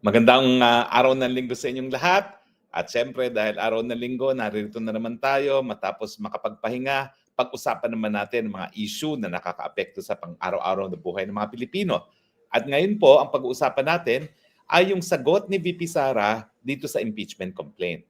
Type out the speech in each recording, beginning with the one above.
Magandang ah, araw ng linggo sa inyong lahat. At syempre, dahil araw ng linggo, narito na naman tayo matapos makapagpahinga. Pag-usapan naman natin mga issue na nakakaapekto sa pang-araw-araw na buhay ng mga Pilipino. At ngayon po, ang pag-uusapan natin ay yung sagot ni VP Sara dito sa impeachment complaint.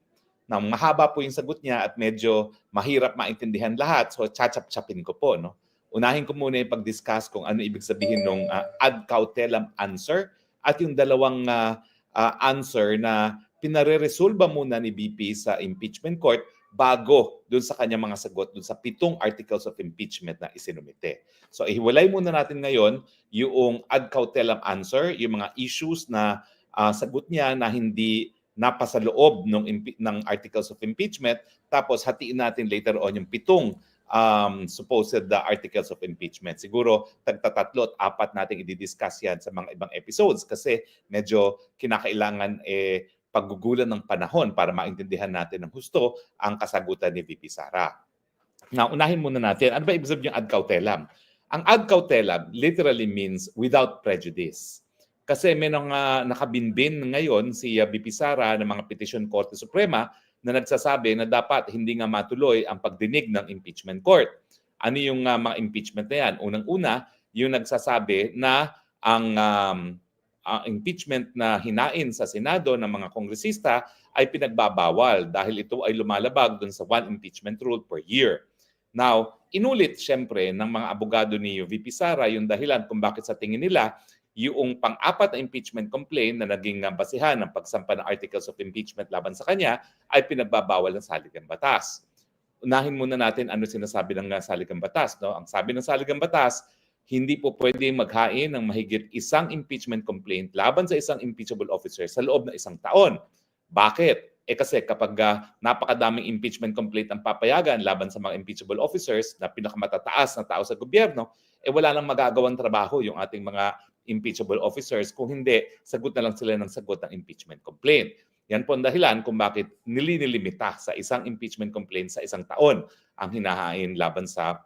Na mahaba po yung sagot niya at medyo mahirap maintindihan lahat. So, chachap-chapin ko po. No? Unahin ko muna yung pag-discuss kung ano ibig sabihin ng ad cautelam answer at yung dalawang ah, ah, answer na pinare-resolba muna ni BP sa impeachment court bago dun sa kanyang mga sagot dun sa pitong articles of impeachment na isinumite. So ihiwalay muna natin ngayon yung ad cautelam answer, yung mga issues na ah, sagot niya na hindi napasa loob ng, ng articles of impeachment tapos hatiin natin later on yung pitong um, supposed uh, articles of impeachment. Siguro tagtatatlo at apat nating i-discuss yan sa mga ibang episodes kasi medyo kinakailangan eh, paggugulan ng panahon para maintindihan natin ng husto ang kasagutan ni VP Sara. Now, unahin muna natin, ano ba ibig sabihin yung ad cautelam? Ang ad cautelam literally means without prejudice. Kasi may mga nakabinbin ngayon si uh, VP Sara ng mga petition Korte Suprema na nagsasabi na dapat hindi nga matuloy ang pagdinig ng impeachment court. Ano yung uh, mga impeachment na yan? Unang-una, yung nagsasabi na ang um, ang impeachment na hinain sa Senado ng mga kongresista ay pinagbabawal dahil ito ay lumalabag dun sa one impeachment rule per year. Now, inulit siyempre ng mga abogado ni VP Sara yung dahilan kung bakit sa tingin nila yung pang-apat na impeachment complaint na naging uh, basihan ng pagsampa ng articles of impeachment laban sa kanya ay pinagbabawal ng saligang batas. Unahin muna natin ano sinasabi ng uh, saligang batas. No? Ang sabi ng saligang batas, hindi po pwede maghain ng mahigit isang impeachment complaint laban sa isang impeachable officer sa loob ng isang taon. Bakit? Eh kasi kapag uh, napakadaming impeachment complaint ang papayagan laban sa mga impeachable officers na pinakamatataas na tao sa gobyerno, eh wala nang magagawang trabaho yung ating mga impeachable officers kung hindi sagot na lang sila ng sagot ng impeachment complaint. Yan po ang dahilan kung bakit nilinilimita sa isang impeachment complaint sa isang taon ang hinahain laban sa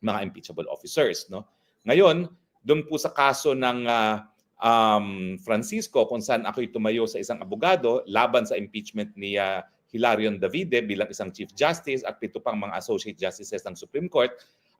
mga impeachable officers. No? Ngayon, doon po sa kaso ng uh, um, Francisco kung saan ako'y tumayo sa isang abogado laban sa impeachment ni uh, Hilarion Davide bilang isang Chief Justice at pito pang mga Associate Justices ng Supreme Court,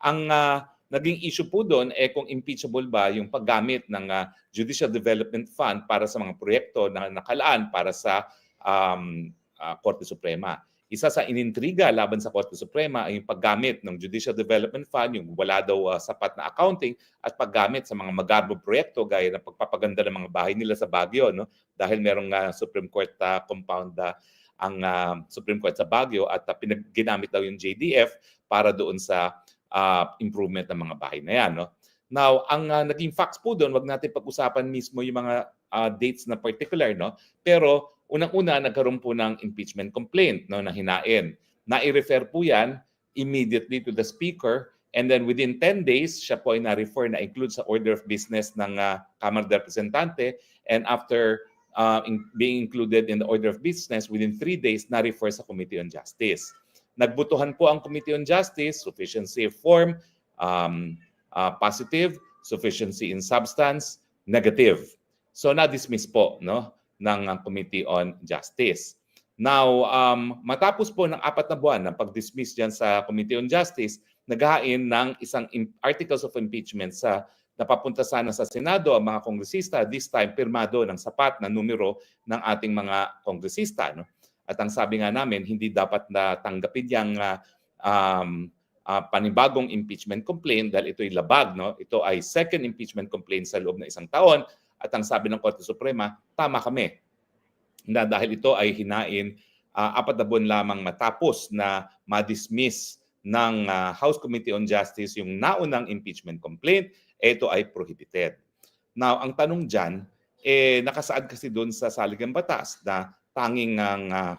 ang uh, naging issue po doon eh kung impeachable ba yung paggamit ng uh, Judicial Development Fund para sa mga proyekto na nakalaan para sa um, uh, Korte Suprema. Isa sa inintriga laban sa Korte Suprema ay yung paggamit ng Judicial Development Fund, yung wala daw uh, sapat na accounting at paggamit sa mga magarbong proyekto gaya ng pagpapaganda ng mga bahay nila sa Baguio no dahil merong uh, Supreme Court uh, compound uh, ang uh, Supreme Court sa Baguio at uh, pinagginamit daw yung JDF para doon sa uh, improvement ng mga bahay na yan no. Now, ang uh, naging facts po doon, wag natin pag-usapan mismo yung mga uh, dates na particular no, pero Unang-una, nagkaroon po ng impeachment complaint no, na hinain. Na-refer po yan immediately to the Speaker and then within 10 days, siya po ay na-refer na include sa order of business ng uh, Kamara de Representante and after uh, in, being included in the order of business, within 3 days, na-refer sa Committee on Justice. Nagbutuhan po ang Committee on Justice, sufficiency of form, um, uh, positive, sufficiency in substance, negative. So na-dismiss po, no? ng uh, Committee on Justice. Now, um, matapos po ng apat na buwan ng pag-dismiss dyan sa Committee on Justice, naghain ng isang articles of impeachment sa napapunta sana sa Senado ang mga kongresista, this time pirmado ng sapat na numero ng ating mga kongresista. No? At ang sabi nga namin, hindi dapat na tanggapin yung uh, um, uh, panibagong impeachment complaint dahil ito'y labag. No? Ito ay second impeachment complaint sa loob ng isang taon at ang sabi ng Korte Suprema, tama kami. Na dahil ito ay hinain uh, apat na buwan lamang matapos na ma-dismiss ng uh, House Committee on Justice yung naunang impeachment complaint, ito ay prohibited. Now, ang tanong dyan, eh, nakasaad kasi doon sa saligang batas na tanging ang uh,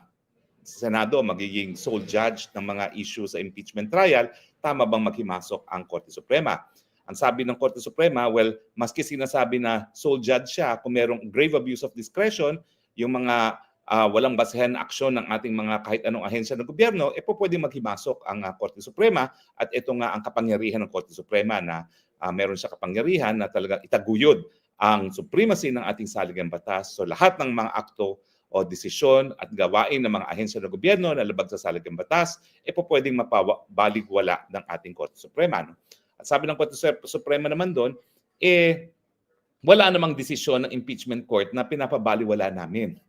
Senado magiging sole judge ng mga issue sa impeachment trial, tama bang maghimasok ang Korte Suprema? Ang sabi ng Korte Suprema, well, maski sinasabi na sole judge siya, kung merong grave abuse of discretion, yung mga uh, walang basehan aksyon ng ating mga kahit anong ahensya ng gobyerno, eh po pwede maghimasok ang uh, Korte Suprema at ito nga ang kapangyarihan ng Korte Suprema na uh, meron siya kapangyarihan na talagang itaguyod ang supremacy ng ating saligang batas. So lahat ng mga akto o desisyon at gawain ng mga ahensya ng gobyerno na labag sa saligang batas, e po pwedeng mapabaligwala ng ating Korte Suprema. No? At sabi ng Korte Sup- Suprema naman doon, eh, wala namang desisyon ng impeachment court na pinapabaliwala namin.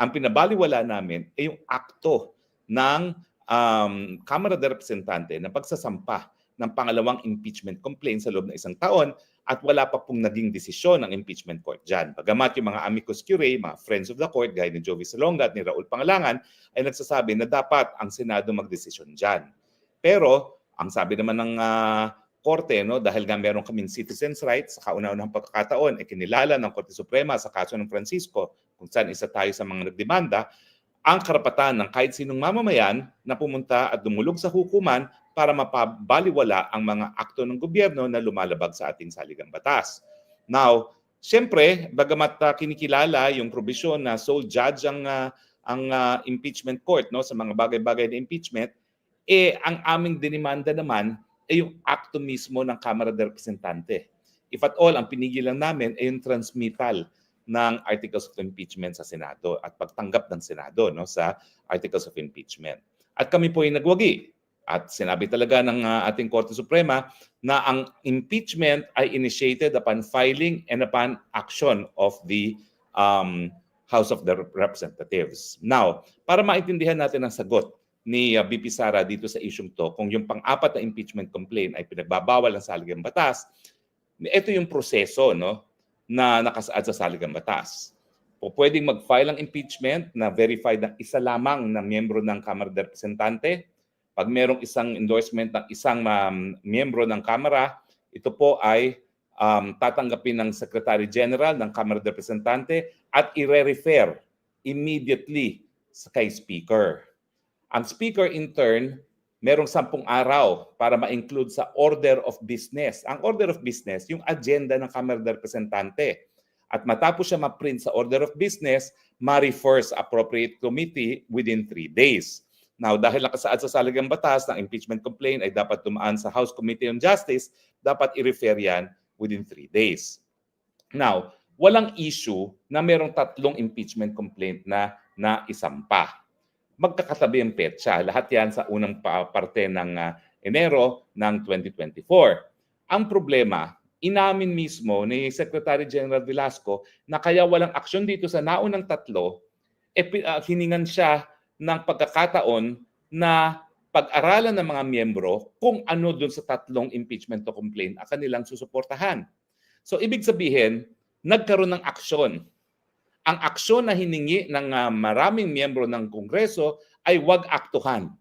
Ang pinabaliwala namin ay yung akto ng um, Kamara de Representante na pagsasampa ng pangalawang impeachment complaint sa loob ng isang taon at wala pa pong naging desisyon ng impeachment court dyan. Bagamat yung mga amicus curiae, mga friends of the court, gaya ni Jovi Salonga at ni Raul Pangalangan, ay nagsasabi na dapat ang Senado magdesisyon dyan. Pero, ang sabi naman ng ah, korte, no, dahil nga meron kaming citizens' rights, sa kauna-unahang pagkakataon, ay kinilala ng Korte Suprema sa kaso ng Francisco, kung saan isa tayo sa mga nagdemanda, ang karapatan ng kahit sinong mamamayan na pumunta at dumulog sa hukuman para mapabaliwala ang mga akto ng gobyerno na lumalabag sa ating saligang batas. Now, siyempre, bagamat uh, kinikilala yung probisyon na sole judge ang uh, ang uh, impeachment court no sa mga bagay-bagay na impeachment, eh ang aming dinimanda naman ay yung akto mismo ng Kamara de Representante. If at all, ang pinigil lang namin ay yung transmittal ng articles of impeachment sa Senado at pagtanggap ng Senado no sa articles of impeachment. At kami po ay nagwagi at sinabi talaga ng uh, ating Korte Suprema na ang impeachment ay initiated upon filing and upon action of the um, House of the Representatives. Now, para maintindihan natin ang sagot ni uh, BP Sara dito sa isyong to, kung yung pang-apat na impeachment complaint ay pinagbabawal ng saligang batas, ito yung proseso no na nakasaad sa saligang batas. Po pwedeng mag-file ng impeachment na verified ng isa lamang na miyembro ng Kamara de Representante. Pag merong isang endorsement ng isang um, miyembro ng Kamara, ito po ay um, tatanggapin ng Secretary General ng Kamara de Representante at ire-refer immediately sa kay Speaker. Ang Speaker in turn, merong sampung araw para ma-include sa order of business. Ang order of business, yung agenda ng Kamara de Representante. At matapos siya ma-print sa order of business, ma-refer sa appropriate committee within three days. Now, dahil nakasaad sa saligang batas ng impeachment complaint ay dapat tumaan sa House Committee on Justice, dapat i-refer yan within three days. Now, walang issue na merong tatlong impeachment complaint na na isampa. Magkakatabi ang petsa. Lahat yan sa unang pa- parte ng ah, Enero ng 2024. Ang problema, inamin mismo ni Secretary General Velasco na kaya walang aksyon dito sa naunang tatlo, eh, ah, hiningan siya ng pagkakataon na pag-aralan ng mga miyembro kung ano dun sa tatlong impeachment to complaint ang kanilang susuportahan. So ibig sabihin, nagkaroon ng aksyon. Ang aksyon na hiningi ng ah, maraming miyembro ng Kongreso ay wag aktuhan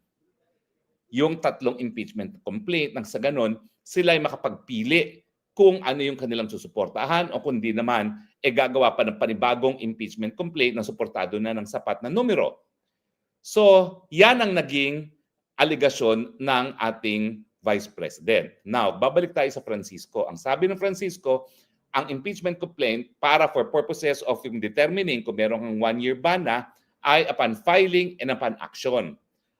yung tatlong impeachment complaint nang sa ganon sila ay makapagpili kung ano yung kanilang susuportahan o kung di naman e gagawa pa ng panibagong impeachment complaint na suportado na ng sapat na numero. So, yan ang naging aligasyon ng ating Vice President. Now, babalik tayo sa Francisco. Ang sabi ng Francisco, ang impeachment complaint para for purposes of determining kung meron kang one-year ban na ay upon filing and upon action.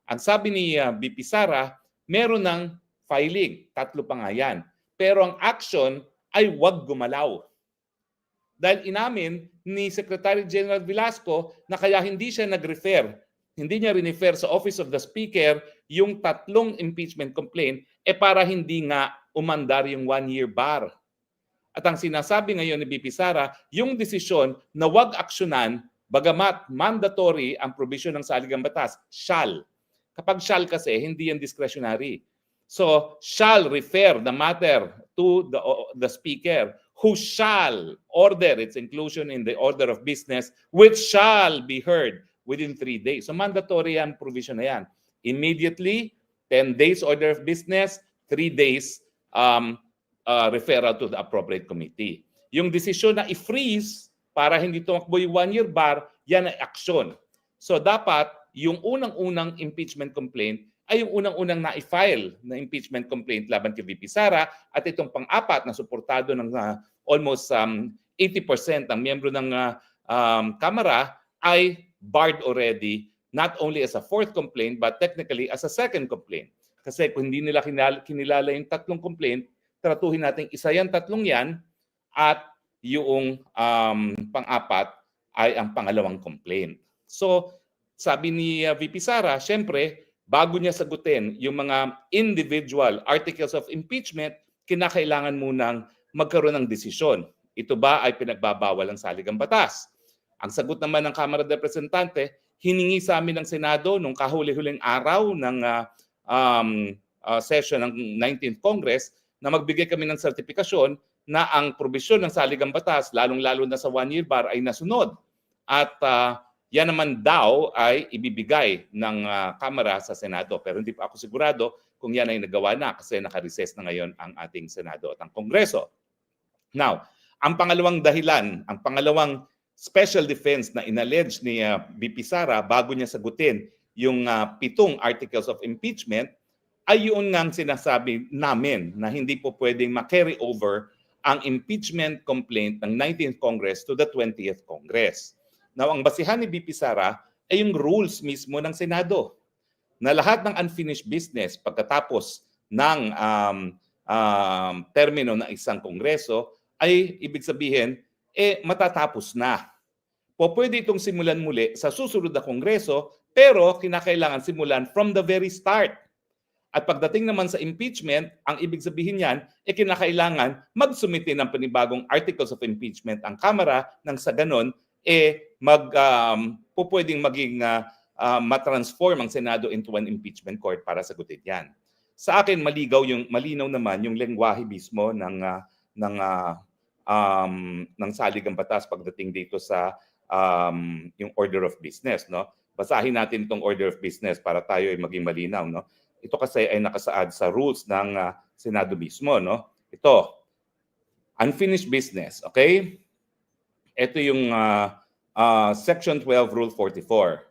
Ang sabi ni uh, BP Sara, meron ng filing. Tatlo pa nga yan. Pero ang action ay wag gumalaw. Dahil inamin ni Secretary General Velasco na kaya hindi siya nag-refer, hindi niya rin-refer sa Office of the Speaker yung tatlong impeachment complaint eh para hindi nga umandar yung one-year bar. At ang sinasabi ngayon ni BP Sara, yung desisyon na wag aksyonan bagamat mandatory ang provision ng saligang batas, shall. Kapag shall kasi, hindi yan discretionary. So, shall refer the matter to the, the speaker who shall order its inclusion in the order of business which shall be heard within three days. So, mandatory yan provision na yan. Immediately, 10 days order of business, 3 days um, uh, referral to the appropriate committee. Yung desisyon na i-freeze para hindi tumakbo yung one-year bar, yan ay aksyon. So dapat yung unang-unang impeachment complaint ay yung unang-unang na-file na impeachment complaint laban kay VP Sara at itong pang-apat na suportado ng uh, almost um, 80% ng miyembro ng uh, um, Kamara ay barred already not only as a fourth complaint but technically as a second complaint. Kasi kung hindi nila kinilala, kinilala yung tatlong complaint, tratuhin natin isa yan, tatlong yan, at yung um, pang-apat ay ang pangalawang complaint. So, sabi ni uh, VP Sara, syempre, bago niya sagutin yung mga individual articles of impeachment, kinakailangan munang magkaroon ng desisyon. Ito ba ay pinagbabawal ng saligang batas? Ang sagot naman ng Kamara de Representante, hiningi sa amin ng Senado nung kahuli-huling araw ng uh, um, uh, session ng 19th Congress na magbigay kami ng sertifikasyon na ang probisyon ng saligang batas, lalong-lalo na sa one-year bar, ay nasunod. At uh, yan naman daw ay ibibigay ng uh, Kamara sa Senado. Pero hindi pa ako sigurado kung yan ay nagawa na kasi nakarecess na ngayon ang ating Senado at ang Kongreso. Now, ang pangalawang dahilan, ang pangalawang special defense na inallege ni uh, BP Sara bago niya sagutin yung uh, pitong articles of impeachment ay yun nga sinasabi namin na hindi po pwedeng ma-carry over ang impeachment complaint ng 19th Congress to the 20th Congress. Now, ang basihan ni BP Sara ay yung rules mismo ng Senado na lahat ng unfinished business pagkatapos ng um, um, termino ng isang kongreso ay ibig sabihin, eh matatapos na. Po pwede itong simulan muli sa susunod na kongreso pero kinakailangan simulan from the very start. At pagdating naman sa impeachment, ang ibig sabihin niyan, e eh, kinakailangan magsumite ng panibagong articles of impeachment ang Kamara nang sa ganon, eh mag, um, po pwedeng maging uh, uh, matransform ang Senado into an impeachment court para sagutin yan. Sa akin, maligaw yung, malinaw naman yung lengguwahe mismo ng, uh, ng, uh, um, ng saligang batas pagdating dito sa um, yung order of business. No? Basahin natin itong order of business para tayo ay maging malinaw. No? Ito kasi ay nakasaad sa rules ng uh, Senado mismo, no? Ito, unfinished business, okay? Ito yung uh, uh, Section 12, Rule 44.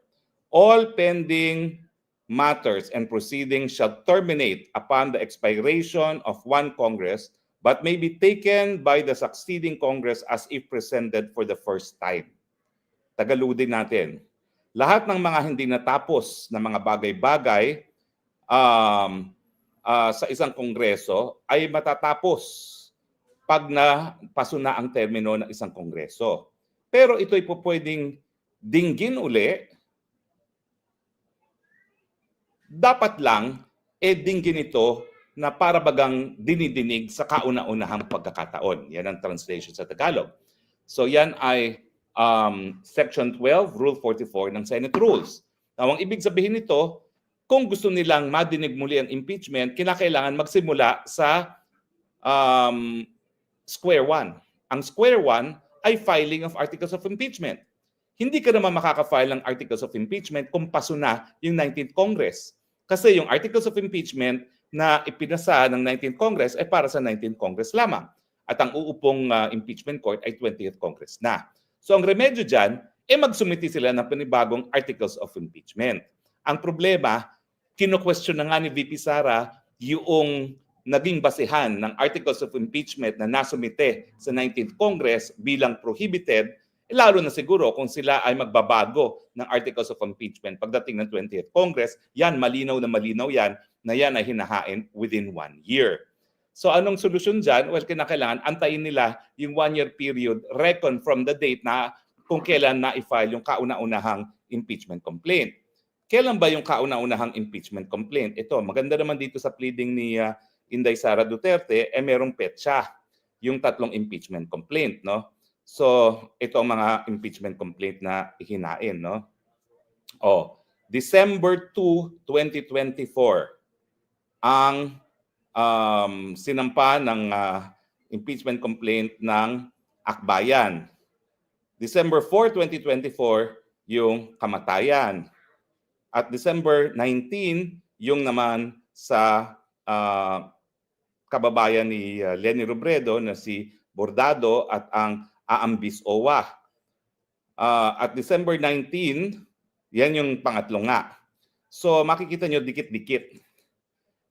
All pending matters and proceedings shall terminate upon the expiration of one Congress but may be taken by the succeeding Congress as if presented for the first time. Tagaludin natin. Lahat ng mga hindi natapos na mga bagay-bagay um, uh, sa isang kongreso ay matatapos pag na paso na ang termino ng isang kongreso. Pero ito ay po pwedeng dinggin uli. Dapat lang, eh dinggin ito na para bagang dinidinig sa kauna-unahang pagkakataon. Yan ang translation sa Tagalog. So yan ay um, Section 12, Rule 44 ng Senate Rules. Now, ang ibig sabihin nito, kung gusto nilang madinig muli ang impeachment, kinakailangan magsimula sa um, square one. Ang square one ay filing of articles of impeachment. Hindi ka naman makaka-file ng articles of impeachment kung paso na yung 19th Congress. Kasi yung articles of impeachment na ipinasa ng 19th Congress ay para sa 19th Congress lamang. At ang uupong uh, impeachment court ay 20th Congress na. So ang remedyo dyan, eh magsumiti sila ng panibagong articles of impeachment. Ang problema, kino-question na nga ni VP Sara yung naging basehan ng articles of impeachment na nasumite sa 19th Congress bilang prohibited, lalo na siguro kung sila ay magbabago ng articles of impeachment pagdating ng 20th Congress, yan malinaw na malinaw yan na yan ay hinahain within one year. So anong solusyon dyan? Well, kinakailangan antayin nila yung one-year period reckon from the date na kung kailan na-file yung kauna-unahang impeachment complaint. Kailan ba yung kauna-unahang impeachment complaint? Ito, maganda naman dito sa pleading ni uh, Inday Sara Duterte, eh merong petsa, yung tatlong impeachment complaint, no? So, ito ang mga impeachment complaint na ihinain, no? Oh, December 2, 2024, ang um, sinampa ng uh, impeachment complaint ng Akbayan. December 4, 2024, yung kamatayan at December 19, yung naman sa uh, kababayan ni uh, Lenny Robredo na si Bordado at ang Aambis Owa. Uh, at December 19, yan yung pangatlo nga. So makikita nyo dikit-dikit.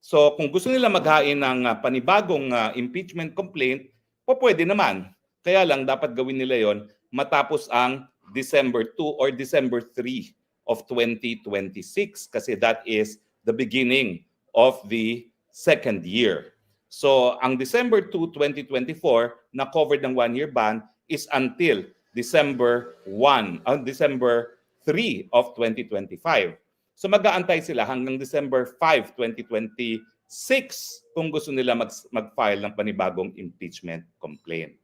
So kung gusto nila maghain ng uh, panibagong uh, impeachment complaint, po pwede naman. Kaya lang dapat gawin nila yon matapos ang December 2 or December 3 of 2026 kasi that is the beginning of the second year. So ang December 2, 2024 na covered ng one-year ban, is until December 1, uh, December 3 of 2025. So mag-aantay sila hanggang December 5, 2026 kung gusto nila mag- mag-file ng panibagong impeachment complaint.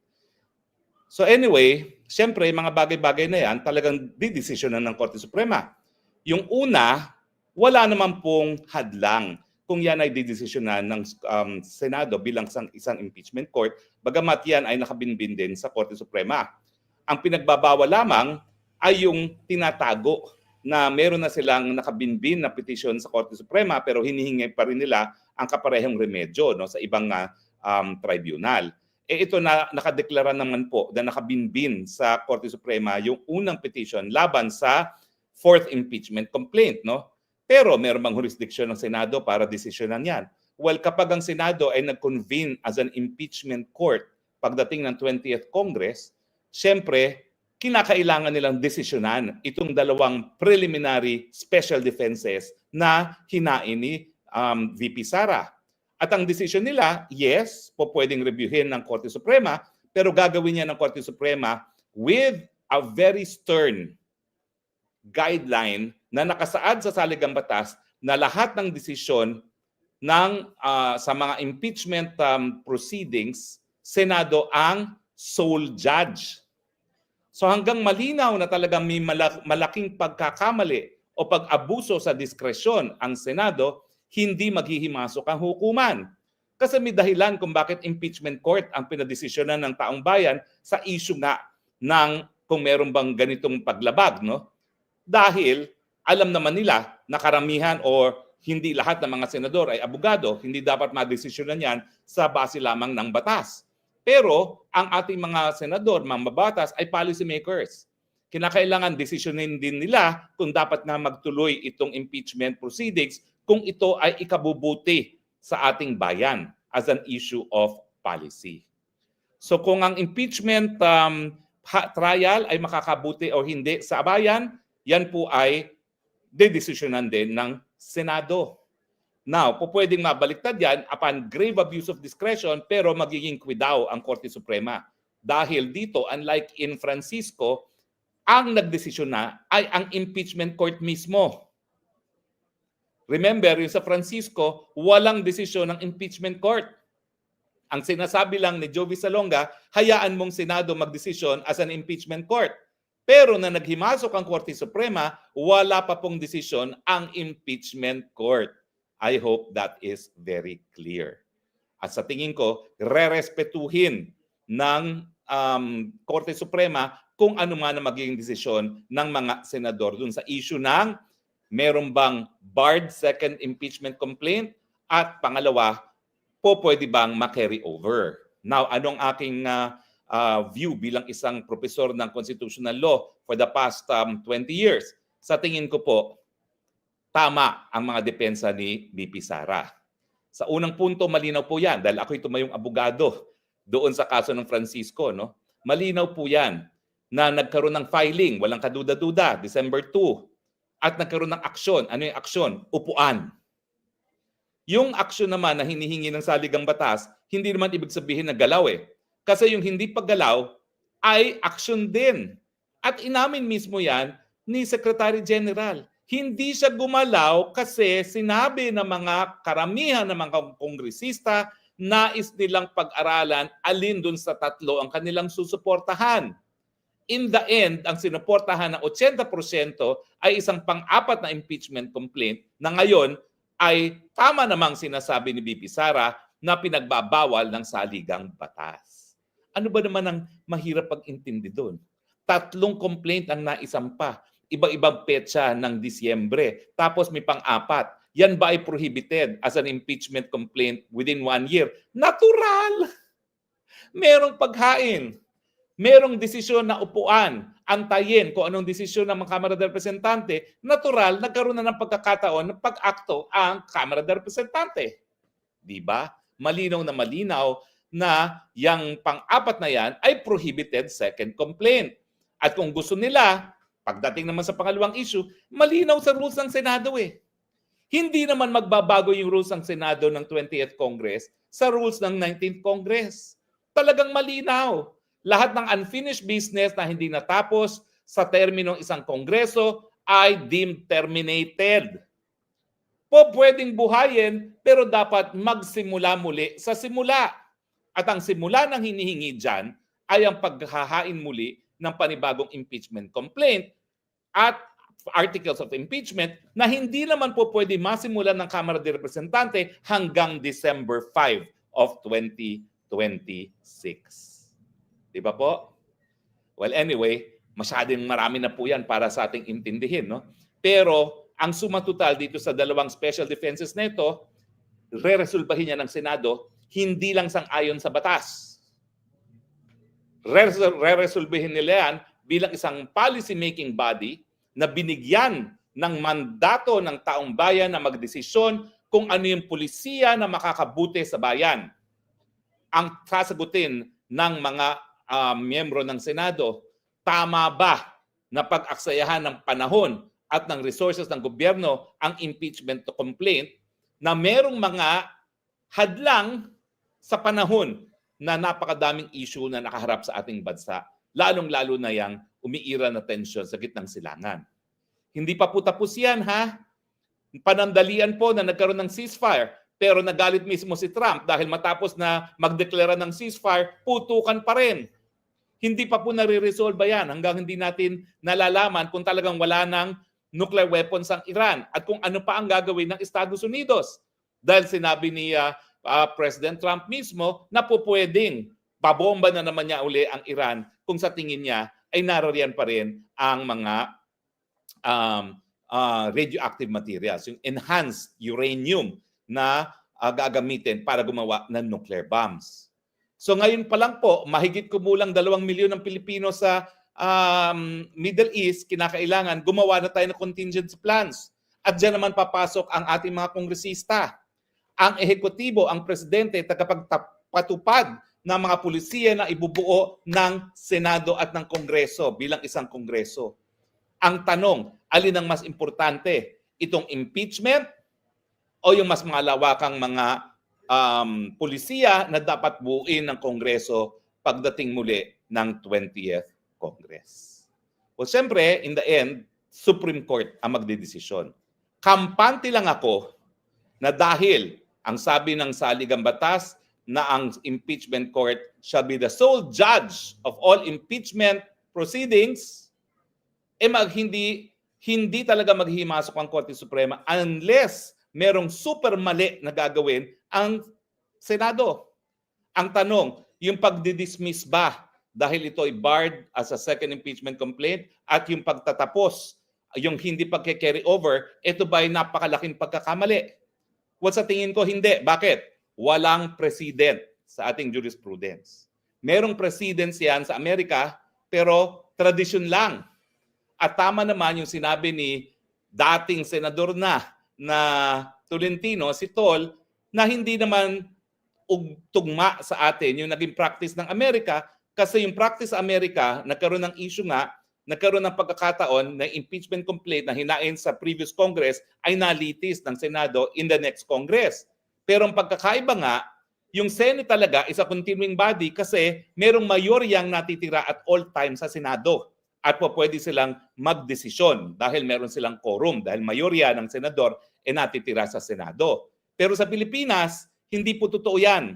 So anyway, siyempre, mga bagay-bagay na yan talagang didesisyonan ng Korte Suprema. Yung una, wala naman pong hadlang kung yan ay didesisyonan ng um, Senado bilang isang, isang impeachment court, bagamat yan ay nakabinbin din sa Korte Suprema. Ang pinagbabawal lamang ay yung tinatago na meron na silang nakabinbin na petition sa Korte Suprema pero hinihingi pa rin nila ang kaparehong remedyo no, sa ibang uh, um, tribunal. Eh ito na nakadeklara naman po na nakabinbin sa Korte Suprema yung unang petition laban sa fourth impeachment complaint. No? Pero meron jurisdiction ng Senado para desisyonan yan? Well, kapag ang Senado ay nag-convene as an impeachment court pagdating ng 20th Congress, syempre, kinakailangan nilang desisyonan itong dalawang preliminary special defenses na hinain ni um, VP Sara. At ang desisyon nila, yes, po pwedeng reviewin ng Korte Suprema, pero gagawin niya ng Korte Suprema with a very stern guideline na nakasaad sa saligang batas na lahat ng desisyon ng ah, sa mga impeachment um, proceedings, Senado ang sole judge. So hanggang malinaw na talagang may malak- malaking pagkakamali o pag-abuso sa diskresyon ang Senado, hindi maghihimasok ang hukuman. Kasi may dahilan kung bakit impeachment court ang pinadesisyonan ng taong bayan sa issue nga ng kung meron bang ganitong paglabag, no? Dahil alam naman nila na karamihan o hindi lahat ng mga senador ay abogado, hindi dapat madesisyonan yan sa base lamang ng batas. Pero ang ating mga senador, mga mabatas ay policy makers. Kinakailangan desisyonin din nila kung dapat na magtuloy itong impeachment proceedings kung ito ay ikabubuti sa ating bayan as an issue of policy. So kung ang impeachment um, trial ay makakabuti o hindi sa bayan, yan po ay dedesisyonan din ng Senado. Now, po pwedeng mabaliktad yan upon grave abuse of discretion pero magiging kwidaw ang Korte Suprema. Dahil dito, unlike in Francisco, ang nagdesisyon na ay ang impeachment court mismo. Remember, yung sa Francisco, walang desisyon ng impeachment court. Ang sinasabi lang ni Jovi Salonga, hayaan mong Senado magdesisyon as an impeachment court. Pero na naghimasok ang Korte Suprema, wala pa pong desisyon ang impeachment court. I hope that is very clear. At sa tingin ko, rerespetuhin ng um, Korte Suprema kung ano man ang magiging desisyon ng mga senador dun sa issue ng meron bang barred second impeachment complaint at pangalawa, po pwede bang ma-carry over. Now, anong aking uh, uh, view bilang isang profesor ng constitutional law for the past um, 20 years? Sa tingin ko po, tama ang mga depensa ni BP Sara. Sa unang punto, malinaw po yan dahil ako'y tumayong abogado doon sa kaso ng Francisco. No? Malinaw po yan na nagkaroon ng filing, walang kaduda-duda, December 2. At nagkaroon ng aksyon. Ano yung aksyon? Upuan. Yung aksyon naman na hinihingi ng saligang batas, hindi naman ibig sabihin na galaw eh. Kasi yung hindi paggalaw ay aksyon din. At inamin mismo yan ni Secretary General. Hindi siya gumalaw kasi sinabi ng mga karamihan ng mga kongresista nais nilang pag-aralan alin dun sa tatlo ang kanilang susuportahan. In the end, ang sinuportahan ng 80% ay isang pang-apat na impeachment complaint na ngayon ay tama namang sinasabi ni BP Sara na pinagbabawal ng saligang batas. Ano ba naman ang mahirap pag-intindi doon? Tatlong complaint ang naisampa. Iba-ibang petsa ng Disyembre. Tapos may pang-apat. Yan ba ay prohibited as an impeachment complaint within one year? Natural! Merong paghain. Merong desisyon na upuan, antayin kung anong desisyon ng mga Kamara de Representante, natural, nagkaroon na ng pagkakataon na pag-akto ang Kamara de Representante. Di ba? Malinaw na malinaw na yung pang-apat na yan ay prohibited second complaint. At kung gusto nila, pagdating naman sa pangalawang issue, malinaw sa rules ng Senado eh. Hindi naman magbabago yung rules ng Senado ng 20th Congress sa rules ng 19th Congress. Talagang malinaw. lahat ng unfinished business na hindi natapos sa terminong isang kongreso ay deemed terminated. Po pwedeng buhayin pero dapat magsimula muli sa simula. At ang simula ng hinihingi dyan ay ang paghahain muli ng panibagong impeachment complaint at articles of impeachment na hindi naman po pwede masimulan ng Kamara de Representante hanggang December 5 of 2026. Di ba po? Well, anyway, masyadong marami na po yan para sa ating intindihin. No? Pero ang suma total dito sa dalawang special defenses na ito, re-resolbahin niya ng Senado, hindi lang sang-ayon sa batas. Re- Re-resolbahin nila yan bilang isang policy-making body na binigyan ng mandato ng taong bayan na magdesisyon kung ano yung pulisiya na makakabuti sa bayan. Ang sasagutin ng mga ah, miyembro ng Senado, tama ba na pag-aksayahan ng panahon at ng resources ng gobyerno ang impeachment complaint na merong mga hadlang sa panahon na napakadaming issue na nakaharap sa ating bansa, lalong-lalo na yang umiira na tensyon sa gitnang silangan. Hindi pa po tapos yan, ha? Panandalian po na nagkaroon ng ceasefire, pero nagalit mismo si Trump dahil matapos na magdeklara ng ceasefire, putukan pa rin. Hindi pa po nare-resolve yan hanggang hindi natin nalalaman kung talagang wala ng nuclear weapons ang Iran at kung ano pa ang gagawin ng Estados Unidos. Dahil sinabi ni ah, ah, President Trump mismo na po pwedeng pabomba na naman niya uli ang Iran kung sa tingin niya ay naroriyan pa rin ang mga um, ah, radioactive materials, yung enhanced uranium na ah, gagamitin para gumawa ng nuclear bombs. So ngayon pa lang po, mahigit kumulang dalawang milyon ng Pilipino sa um, Middle East, kinakailangan gumawa na tayo ng contingency plans. At diyan naman papasok ang ating mga kongresista. Ang ehekutibo, ang presidente, tagapagpatupad ng mga pulisiya na ibubuo ng Senado at ng Kongreso bilang isang Kongreso. Ang tanong, alin ang mas importante? Itong impeachment o yung mas malawakang mga um, pulisiya na dapat buuin ng Kongreso pagdating muli ng 20th Congress. Well, siyempre, in the end, Supreme Court ang magdidesisyon. Kampante lang ako na dahil ang sabi ng saligang batas na ang impeachment court shall be the sole judge of all impeachment proceedings, eh mag, hindi, hindi talaga maghihimasok ang Korte Suprema unless merong super mali na gagawin ang Senado. Ang tanong, yung pagdidismiss ba dahil ito ay barred as a second impeachment complaint at yung pagtatapos, yung hindi pagke-carry over, ito ba ay napakalaking pagkakamali? Well, sa tingin ko, hindi. Bakit? Walang president sa ating jurisprudence. Merong presidents yan sa Amerika, pero tradisyon lang. At tama naman yung sinabi ni dating senador na na Tolentino, si Tol, na hindi naman ug- tugma sa atin yung naging practice ng Amerika kasi yung practice sa Amerika, nagkaroon ng issue nga, nagkaroon ng pagkakataon na impeachment complaint na hinain sa previous Congress ay nalitis ng Senado in the next Congress. Pero ang pagkakaiba nga, yung Senate talaga is a continuing body kasi merong mayoryang natitira at all time sa Senado at po pwede silang magdesisyon dahil meron silang quorum dahil mayorya ng senador ay natitira sa Senado. Pero sa Pilipinas, hindi po totoo yan.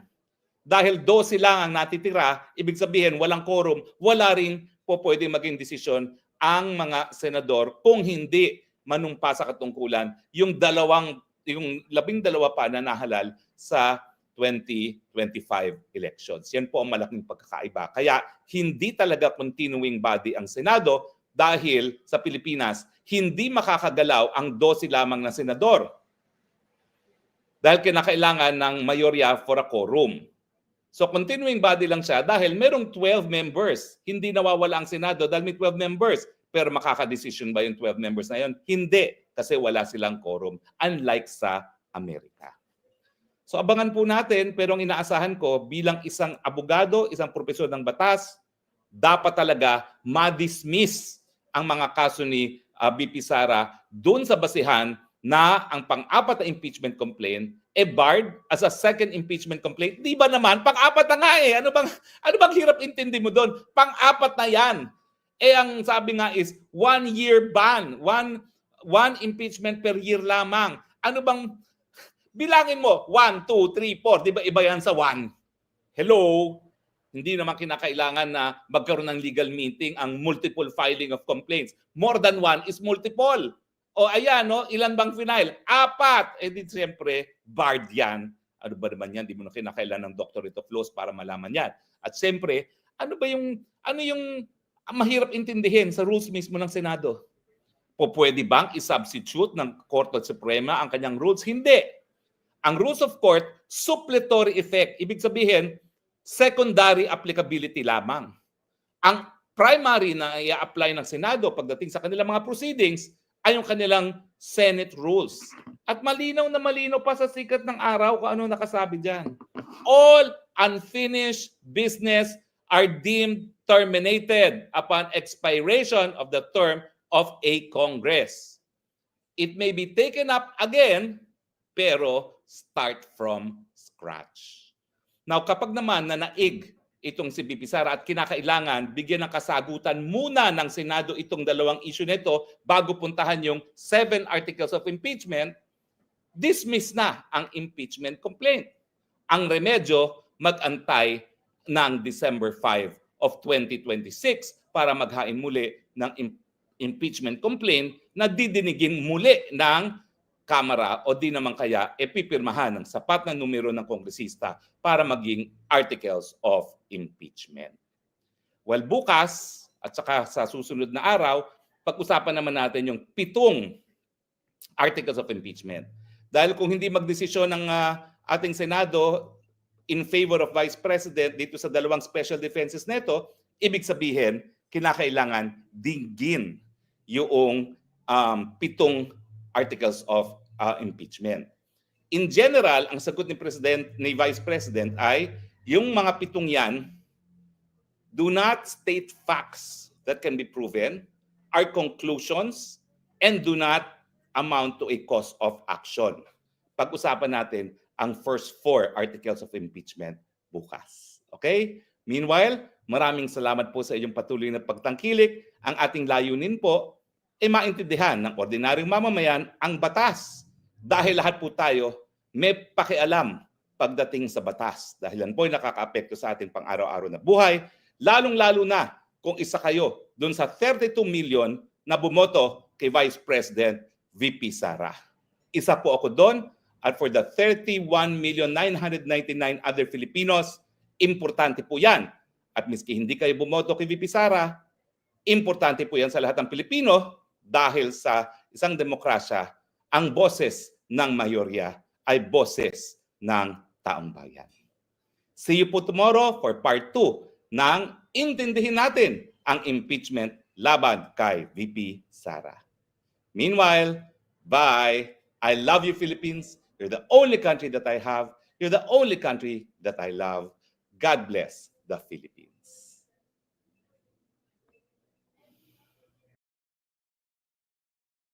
Dahil 12 lang ang natitira, ibig sabihin walang quorum, wala rin po pwede maging desisyon ang mga senador kung hindi manumpa sa katungkulan yung dalawang yung labing dalawa pa na nahalal sa 2025 elections. Yan po ang malaking pagkakaiba. Kaya hindi talaga continuing body ang Senado dahil sa Pilipinas hindi makakagalaw ang 12 lamang na senador. Dahil kinakailangan ng mayorya for a quorum. So continuing body lang siya dahil merong 12 members. Hindi nawawala ang Senado dahil may 12 members. Pero makakadesisyon ba yung 12 members na yun? Hindi, kasi wala silang quorum. Unlike sa Amerika. So abangan po natin, pero ang inaasahan ko bilang isang abogado, isang profesor ng batas, dapat talaga ma-dismiss ang mga kaso ni uh, BP Sara doon sa basihan na ang pang-apat na impeachment complaint eh barred as a second impeachment complaint. Di ba naman? Pang-apat na nga eh. Ano bang, ano bang hirap intindi mo doon? Pang-apat na yan. Eh ang sabi nga is one year ban. One, one impeachment per year lamang. Ano bang, bilangin mo, one, two, three, four. Di ba iba yan sa one? Hello? Hindi naman kinakailangan na magkaroon ng legal meeting ang multiple filing of complaints. More than one is multiple. O ayan, no? ilan bang final? Apat. Eh di siyempre, barred yan. Ano ba naman yan? Di mo na kinakailangan ng doctorate of laws para malaman yan. At siyempre, ano ba yung, ano yung mahirap intindihin sa rules mismo ng Senado? Po pwede bang isubstitute ng Korte Suprema ang kanyang rules? Hindi. Ang rules of court, suppletory effect. Ibig sabihin, secondary applicability lamang. Ang primary na i-apply ng Senado pagdating sa kanilang mga proceedings ay yung kanilang Senate rules. At malinaw na malinaw pa sa sikat ng araw kung ano nakasabi dyan. All unfinished business are deemed terminated upon expiration of the term of a Congress. It may be taken up again, pero start from scratch. Now, kapag naman na naig itong si BP Sara at kinakailangan bigyan ng kasagutan muna ng Senado itong dalawang issue nito bago puntahan yung seven articles of impeachment, dismiss na ang impeachment complaint. Ang remedyo, mag-antay ng December 5 of 2026 para maghain muli ng im- impeachment complaint na didinigin muli ng Kamara o di naman kaya epipirmahan ng sapat na numero ng kongresista para maging articles of impeachment. Well, bukas at saka sa susunod na araw, pag-usapan naman natin yung pitong articles of impeachment. Dahil kung hindi magdesisyon ng ah, ating Senado in favor of Vice President dito sa dalawang special defenses neto, ibig sabihin, kinakailangan dinggin yung um, pitong articles of uh, impeachment. In general, ang sagot ni President ni Vice President ay yung mga pitong yan do not state facts that can be proven, are conclusions, and do not amount to a cause of action. Pag-usapan natin ang first four articles of impeachment bukas. Okay? Meanwhile, maraming salamat po sa inyong patuloy na pagtangkilik. Ang ating layunin po ay maintindihan ng ordinaryong mamamayan ang batas. Dahil lahat po tayo may pakialam pagdating sa batas. Dahil yan po ay nakakaapekto sa ating pang-araw-araw na buhay, lalong-lalo na kung isa kayo dun sa 32 million na bumoto kay Vice President VP Sara. Isa po ako doon at for the 31,999 other Filipinos, importante po yan. At miski hindi kayo bumoto kay VP Sara, importante po yan sa lahat ng Pilipino dahil sa isang demokrasya, ang boses ng mayorya ay boses ng taong bayan. See you po tomorrow for part 2 ng intindihin natin ang impeachment laban kay VP Sara. Meanwhile, bye. I love you, Philippines. You're the only country that I have. You're the only country that I love. God bless the Philippines.